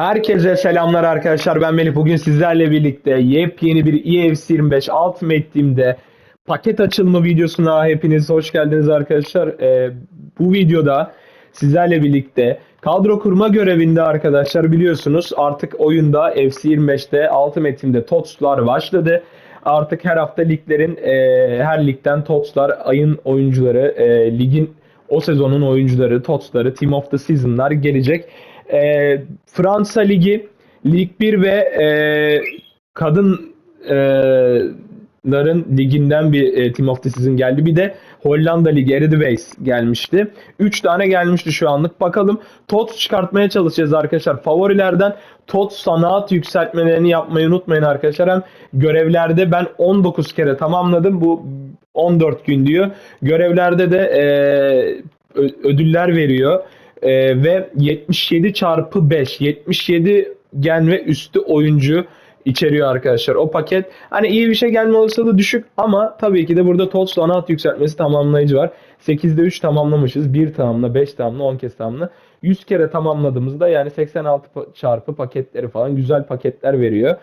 Herkese selamlar arkadaşlar. Ben Melih. Bugün sizlerle birlikte yepyeni bir EFC 25 Ultimate Team'de paket açılımı videosuna hepiniz hoş geldiniz arkadaşlar. Ee, bu videoda sizlerle birlikte kadro kurma görevinde arkadaşlar biliyorsunuz artık oyunda FC 25'te Ultimate Team'de TOTS'lar başladı. Artık her hafta liglerin e, her ligden TOTS'lar ayın oyuncuları e, ligin o sezonun oyuncuları, TOTS'ları, Team of the Season'lar gelecek. E, Fransa Ligi, Lig 1 ve e, kadınların liginden bir e, Team of the Season geldi. Bir de Hollanda Ligi Eredivisie gelmişti. 3 tane gelmişti şu anlık. Bakalım TOTS çıkartmaya çalışacağız arkadaşlar. Favorilerden TOTS sanat yükseltmelerini yapmayı unutmayın arkadaşlar. Hem görevlerde ben 19 kere tamamladım. Bu 14 gün diyor. Görevlerde de e, ödüller veriyor. E, ve 77 çarpı 5 77 gen ve üstü oyuncu içeriyor arkadaşlar. O paket hani iyi bir şey gelme olasılığı düşük ama tabii ki de burada TOTS sanat yükseltmesi tamamlayıcı var. 8'de 3 tamamlamışız. 1 tamamla, 5 tamamla, 10 kez tamamla. 100 kere tamamladığımızda yani 86 pa- çarpı paketleri falan güzel paketler veriyor.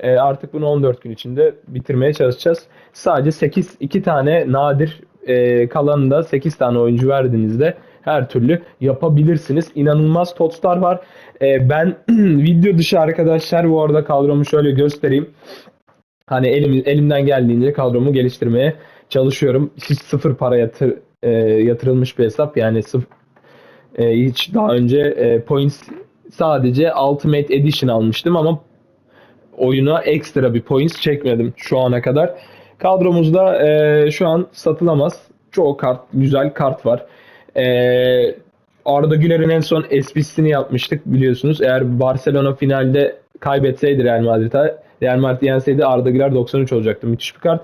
E, artık bunu 14 gün içinde bitirmeye çalışacağız. Sadece 8 2 tane nadir e, kalanında 8 tane oyuncu verdiğinizde her türlü yapabilirsiniz. İnanılmaz TOTS'lar var. E, ben video dışı arkadaşlar bu arada kadromu şöyle göstereyim. Hani elim, elimden geldiğince kadromu geliştirmeye çalışıyorum. Hiç sıfır para yatır, e, yatırılmış bir hesap. Yani sıfır, e, hiç daha önce e, points sadece Ultimate Edition almıştım ama oyuna ekstra bir points çekmedim şu ana kadar. Kadromuzda e, şu an satılamaz. Çoğu kart, güzel kart var. E, Arda Güler'in en son SPC'sini yapmıştık biliyorsunuz. Eğer Barcelona finalde kaybetseydi Real Madrid'e, Real Madrid yenseydi Arda Güler 93 olacaktı. Müthiş bir kart.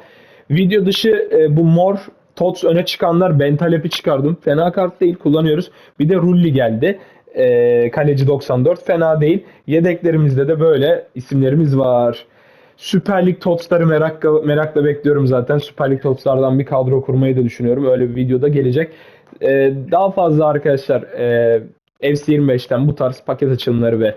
Video dışı e, bu mor TOTS öne çıkanlar Bentaleb'i çıkardım. Fena kart değil kullanıyoruz. Bir de Rulli geldi. E, kaleci 94 fena değil. Yedeklerimizde de böyle isimlerimiz var. Süper Lig TOTS'ları merakla, merakla bekliyorum zaten. Süper Lig TOTS'lardan bir kadro kurmayı da düşünüyorum. Öyle bir videoda gelecek. Ee, daha fazla arkadaşlar e, FC25'ten bu tarz paket açılımları ve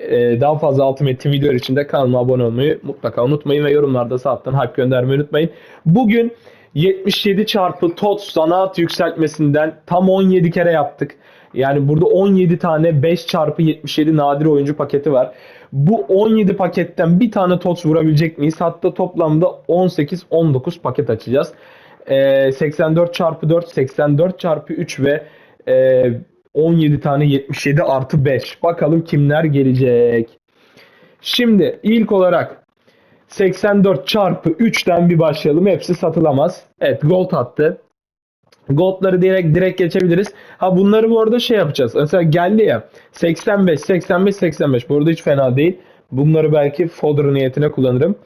e, daha fazla Ultimate videolar için de kanalıma abone olmayı mutlaka unutmayın ve yorumlarda sağ alttan hype göndermeyi unutmayın. Bugün 77 çarpı TOTS sanat yükseltmesinden tam 17 kere yaptık. Yani burada 17 tane 5 çarpı 77 nadir oyuncu paketi var. Bu 17 paketten bir tane TOTS vurabilecek miyiz? Hatta toplamda 18-19 paket açacağız. Ee, 84 çarpı 4, 84 çarpı 3 ve e, 17 tane 77 artı 5. Bakalım kimler gelecek. Şimdi ilk olarak 84 çarpı 3'ten bir başlayalım. Hepsi satılamaz. Evet gold attı. Gold'ları direkt direkt geçebiliriz. Ha bunları bu arada şey yapacağız. Mesela geldi ya 85 85 85. Bu arada hiç fena değil. Bunları belki fodder niyetine kullanırım.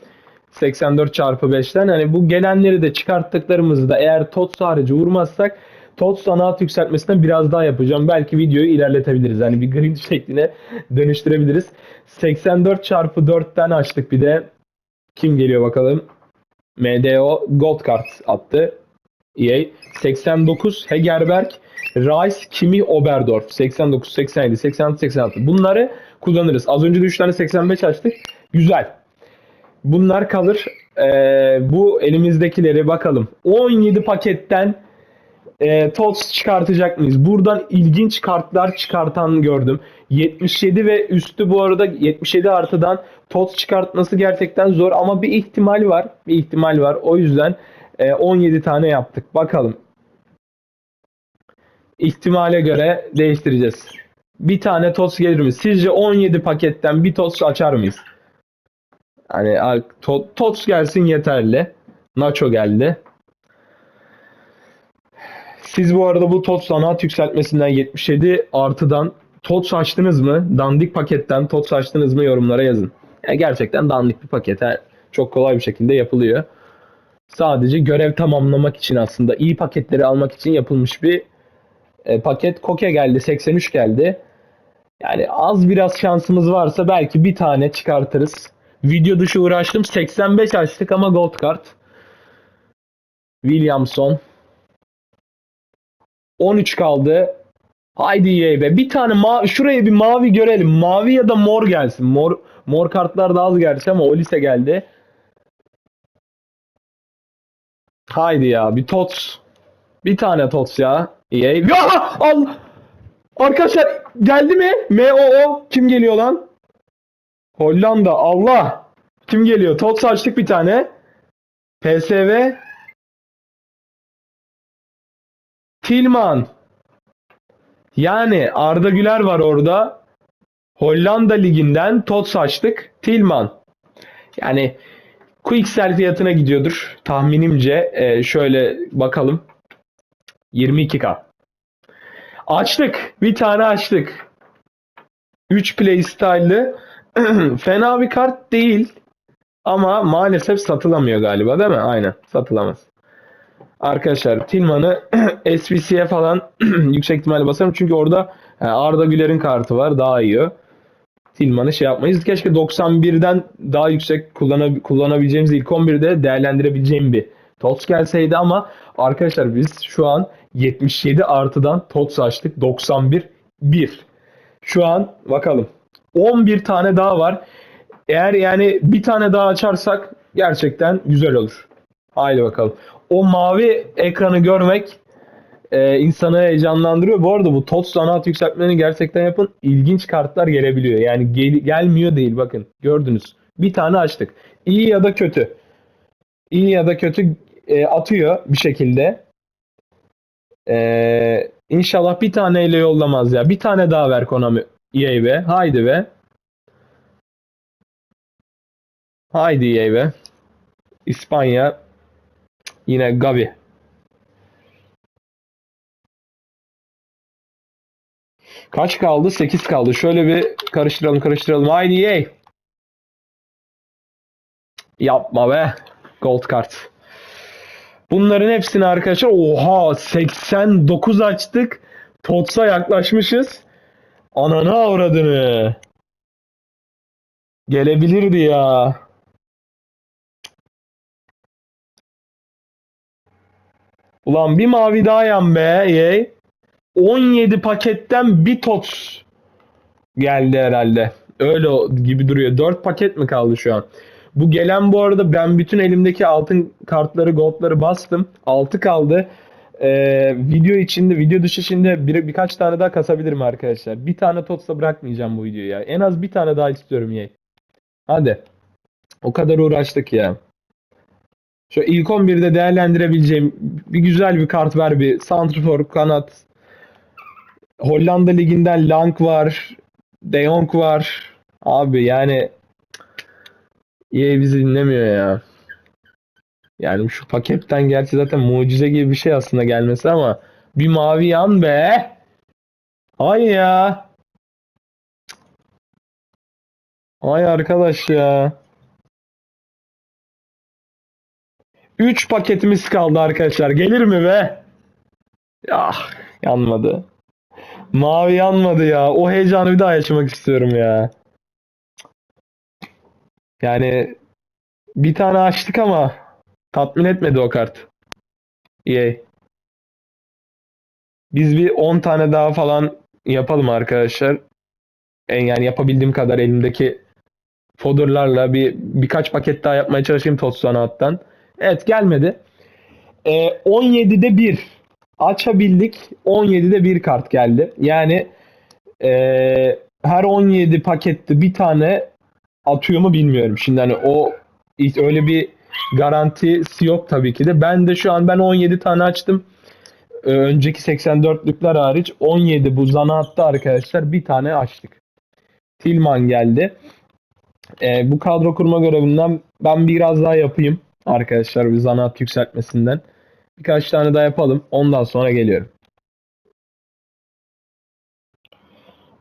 84 çarpı 5'ten hani bu gelenleri de çıkarttıklarımızı da eğer TOTS harici vurmazsak TOTS sanat yükseltmesinden biraz daha yapacağım. Belki videoyu ilerletebiliriz. Hani bir grid şekline dönüştürebiliriz. 84 çarpı 4'ten açtık bir de. Kim geliyor bakalım? MDO Gold Card attı. EA 89 Hegerberg Rice Kimi Oberdorf 89 87 86 86 bunları kullanırız. Az önce de 3 tane 85 açtık. Güzel. Bunlar kalır. Ee, bu elimizdekileri bakalım. 17 paketten e, TOTS çıkartacak mıyız? Buradan ilginç kartlar çıkartan gördüm. 77 ve üstü bu arada 77 artıdan TOTS çıkartması gerçekten zor ama bir ihtimal var. Bir ihtimal var. O yüzden e, 17 tane yaptık. Bakalım. İhtimale göre değiştireceğiz. Bir tane TOTS gelir mi? Sizce 17 paketten bir TOTS açar mıyız? Hani TOTS gelsin yeterli. Nacho geldi. Siz bu arada bu TOTS sanat yükseltmesinden 77 artıdan TOTS açtınız mı? Dandik paketten TOTS açtınız mı yorumlara yazın. Ya gerçekten dandik bir paket. Çok kolay bir şekilde yapılıyor. Sadece görev tamamlamak için aslında iyi paketleri almak için yapılmış bir e, paket. Koke geldi, 83 geldi. Yani az biraz şansımız varsa belki bir tane çıkartırız. Video dışı uğraştım. 85 açtık ama gold kart. Williamson. 13 kaldı. Haydi ye be. Bir tane ma şuraya bir mavi görelim. Mavi ya da mor gelsin. Mor mor kartlar da az gerçi ama Olise geldi. Haydi ya bir tots. Bir tane tots ya. EA. Ya Allah! Arkadaşlar geldi mi? MOO kim geliyor lan? Hollanda Allah. Kim geliyor? Tots açtık bir tane. PSV Tilman. Yani Arda Güler var orada. Hollanda liginden Tots açtık. Tilman. Yani Quicksell fiyatına gidiyordur. Tahminimce e, şöyle bakalım. 22k. Açtık. Bir tane açtık. 3 play style'lı. Fena bir kart değil. Ama maalesef satılamıyor galiba değil mi? Aynen. Satılamaz. Arkadaşlar Tilman'ı SVC'ye falan yüksek ihtimalle basarım. Çünkü orada e, Arda Güler'in kartı var. Daha iyi. Tilman'ı şey yapmayız. Keşke 91'den daha yüksek kullanab- kullanabileceğimiz ilk 11'de değerlendirebileceğim bir TOTS gelseydi ama arkadaşlar biz şu an 77 artıdan TOTS açtık. 91 1. Şu an bakalım. 11 tane daha var. Eğer yani bir tane daha açarsak gerçekten güzel olur. Haydi bakalım. O mavi ekranı görmek e, insanı heyecanlandırıyor. Bu arada bu TOTS sanat yükseltmelerini gerçekten yapın. İlginç kartlar gelebiliyor. Yani gel- gelmiyor değil bakın. Gördünüz. Bir tane açtık. İyi ya da kötü. İyi ya da kötü e, atıyor bir şekilde. E, inşallah bir taneyle yollamaz ya. Bir tane daha ver Konami EA be. Haydi be. Haydi EA be. İspanya. Yine Gavi. Kaç kaldı? 8 kaldı. Şöyle bir karıştıralım karıştıralım. Haydi EA. Yapma be. Gold kart. Bunların hepsini arkadaşlar oha 89 açtık. Tots'a yaklaşmışız. Ananı avradını. Gelebilirdi ya. Ulan bir mavi daha yan be yey. 17 paketten bir tots geldi herhalde. Öyle gibi duruyor. 4 paket mi kaldı şu an? Bu gelen bu arada ben bütün elimdeki altın kartları, goldları bastım. 6 kaldı. Ee, video içinde, video dışı içinde bir, birkaç tane daha kasabilirim arkadaşlar. Bir tane TOTS'la bırakmayacağım bu videoyu ya. En az bir tane daha istiyorum yey. Hadi. O kadar uğraştık ya. Şu ilk 11'de değerlendirebileceğim bir güzel bir kart ver bir. Santrfor, kanat. Hollanda liginden Lang var. De Jong var. Abi yani EA bizi dinlemiyor ya. Yani şu paketten gerçi zaten mucize gibi bir şey aslında gelmesi ama bir mavi yan be. Ay ya. Ay arkadaş ya. 3 paketimiz kaldı arkadaşlar. Gelir mi be? Ah yanmadı. Mavi yanmadı ya. O heyecanı bir daha yaşamak istiyorum ya. Yani bir tane açtık ama tatmin etmedi o kart. EA. Biz bir 10 tane daha falan yapalım arkadaşlar. En yani yapabildiğim kadar elimdeki fodderlarla bir birkaç paket daha yapmaya çalışayım Tots Sanat'tan. Evet gelmedi. Ee, 17'de 1 açabildik. 17'de 1 kart geldi. Yani ee, her 17 pakette bir tane atıyor mu bilmiyorum. Şimdi hani o öyle bir garantisi yok tabii ki de. Ben de şu an ben 17 tane açtım. Ee, önceki 84'lükler hariç 17 bu zanaatta arkadaşlar bir tane açtık. Tilman geldi. Ee, bu kadro kurma görevinden ben biraz daha yapayım arkadaşlar bir zanaat yükseltmesinden. Birkaç tane daha yapalım. Ondan sonra geliyorum.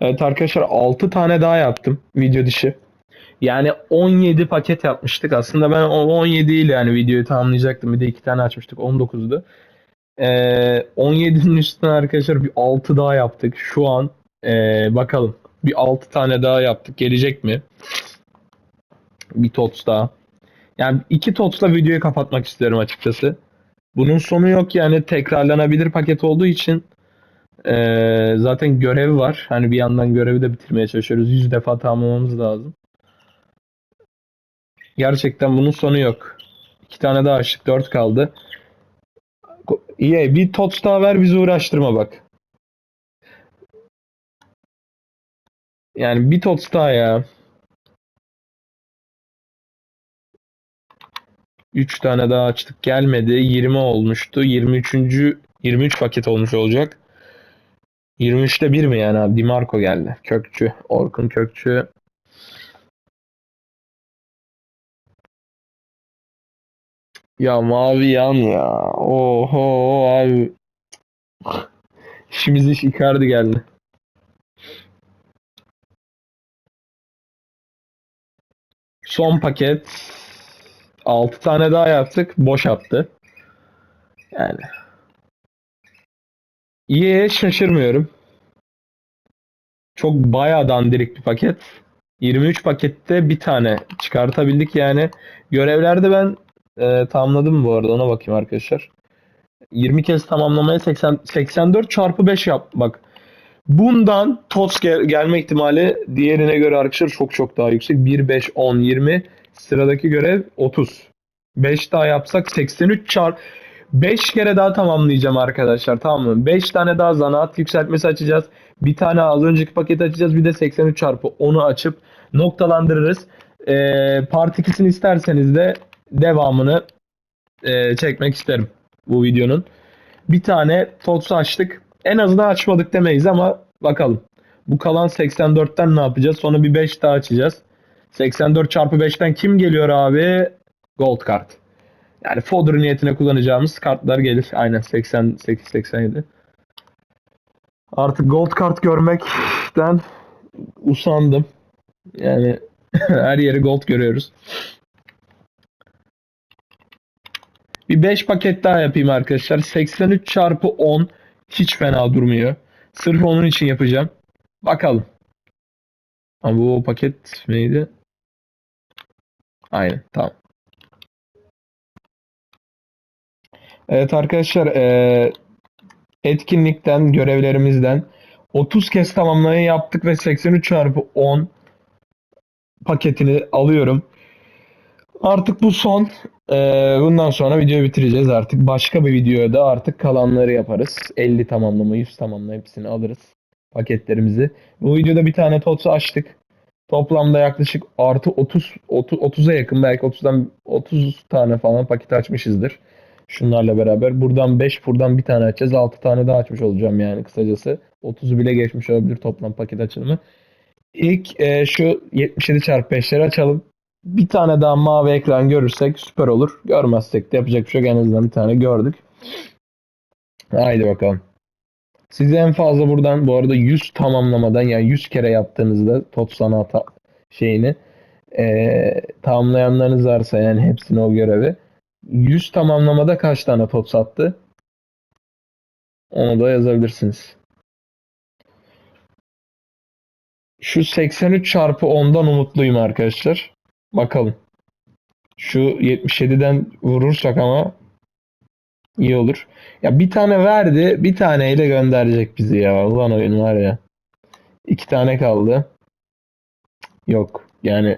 Evet arkadaşlar 6 tane daha yaptım video dışı. Yani 17 paket yapmıştık. Aslında ben o 17 ile yani videoyu tamamlayacaktım. Bir de 2 tane açmıştık. 19'du. Ee, 17'nin üstüne arkadaşlar bir 6 daha yaptık. Şu an ee, bakalım. Bir 6 tane daha yaptık. Gelecek mi? Bir TOTS daha. Yani iki TOTS'la videoyu kapatmak istiyorum açıkçası. Bunun sonu yok yani tekrarlanabilir paket olduğu için eee, zaten görev var. Hani bir yandan görevi de bitirmeye çalışıyoruz. 100 defa tamamlamamız lazım. Gerçekten bunun sonu yok. İki tane daha açtık. Dört kaldı. İyi bir tots daha ver bizi uğraştırma bak. Yani bir tots daha ya. 3 tane daha açtık gelmedi. 20 olmuştu. 23. 23 paket olmuş olacak. 23'te 1 mi yani abi? Dimarco geldi. Kökçü. Orkun Kökçü. Ya mavi yan ya. Oho abi. İşimiz iş Icardi geldi. Son paket. 6 tane daha yaptık. Boş attı. Yani. İyi şaşırmıyorum. Çok bayağı dandirik bir paket. 23 pakette bir tane çıkartabildik yani. Görevlerde ben e, tamamladım bu arada ona bakayım arkadaşlar. 20 kez tamamlamaya 80, 84 çarpı 5 yap bak. Bundan TOTS gel- gelme ihtimali diğerine göre arkadaşlar çok çok daha yüksek. 1, 5, 10, 20. Sıradaki görev 30. 5 daha yapsak 83 çarpı 5 kere daha tamamlayacağım arkadaşlar tamam mı? 5 tane daha zanaat yükseltmesi açacağız. Bir tane az önceki paketi açacağız. Bir de 83 çarpı 10'u açıp noktalandırırız. Ee, part 2'sini isterseniz de devamını e, çekmek isterim bu videonun. Bir tane TOTS açtık. En azından açmadık demeyiz ama bakalım. Bu kalan 84'ten ne yapacağız? Sonra bir 5 daha açacağız. 84 çarpı 5'ten kim geliyor abi? Gold kart. Yani fodder niyetine kullanacağımız kartlar gelir. Aynen 88-87. Artık gold kart görmekten usandım. Yani her yeri gold görüyoruz. Bir 5 paket daha yapayım arkadaşlar. 83 çarpı 10 hiç fena durmuyor. Sırf onun için yapacağım. Bakalım. Ama bu paket neydi? Aynen tamam. Evet arkadaşlar eee, etkinlikten görevlerimizden 30 kez tamamlamayı yaptık ve 83 çarpı 10 paketini alıyorum. Artık bu son. Eee, bundan sonra videoyu bitireceğiz artık. Başka bir videoda artık kalanları yaparız. 50 tamamlama, 100 tamamlama hepsini alırız. Paketlerimizi. Bu videoda bir tane TOTS'u açtık. Toplamda yaklaşık artı 30, 30 30'a yakın belki 30'dan 30 tane falan paket açmışızdır. Şunlarla beraber. Buradan 5, buradan bir tane açacağız. 6 tane daha açmış olacağım yani kısacası. 30'u bile geçmiş olabilir toplam paket açılımı. İlk e, şu 77 çarpı 5'leri açalım. Bir tane daha mavi ekran görürsek süper olur. Görmezsek de yapacak bir şey yok. En azından bir tane gördük. Haydi bakalım. Size en fazla buradan bu arada 100 tamamlamadan yani 100 kere yaptığınızda top sanat şeyini eee tamamlayanlarınız varsa yani hepsini o görevi 100 tamamlamada kaç tane top sattı? Onu da yazabilirsiniz. Şu 83 çarpı 10'dan umutluyum arkadaşlar. Bakalım. Şu 77'den vurursak ama iyi olur. Ya bir tane verdi, bir taneyle gönderecek bizi ya. Ulan oyun var ya. İki tane kaldı. Yok. Yani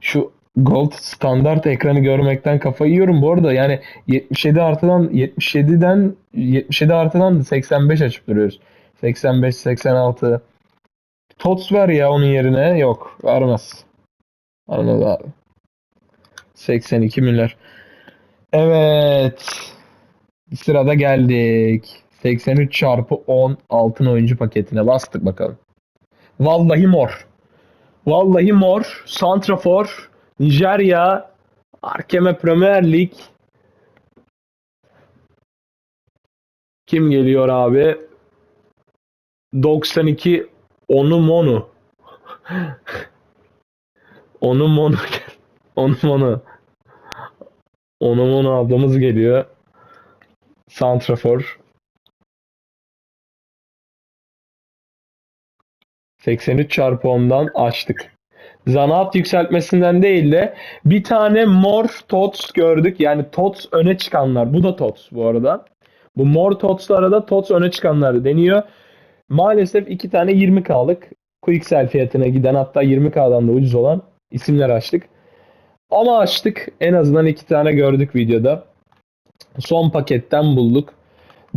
şu Gold standart ekranı görmekten kafayı yiyorum bu arada. Yani 77 artıdan 77'den 77 artıdan 85 açıp duruyoruz. 85 86 Tots ver ya onun yerine. Yok. Vermez. Vermez abi. 82 milyar. Evet. Sırada geldik. 83 çarpı 10 altın oyuncu paketine bastık bakalım. Vallahi mor. Vallahi mor. Santrafor. Nijerya. Arkeme Premier Lig. Kim geliyor abi? 92 Onu Monu. Onu Monu. Onu Monu. Onu Monu ablamız geliyor. Santrafor. 83 çarpı 10'dan açtık. zanaat yükseltmesinden değil de bir tane mor TOTS gördük. Yani TOTS öne çıkanlar. Bu da TOTS bu arada. Bu mor TOTS'lara da TOTS öne çıkanlar deniyor. Maalesef iki tane 20K'lık Quicksell fiyatına giden hatta 20K'dan da ucuz olan isimler açtık. Ama açtık. En azından iki tane gördük videoda. Son paketten bulduk.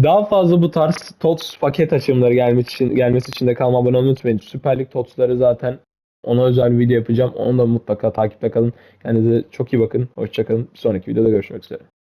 Daha fazla bu tarz TOTS paket açımları gelmesi için, gelmesi için de kanalıma abone olmayı unutmayın. Süper Lig TOTS'ları zaten ona özel bir video yapacağım. Onu da mutlaka takipte kalın. Kendinize çok iyi bakın. Hoşçakalın. Bir sonraki videoda görüşmek üzere.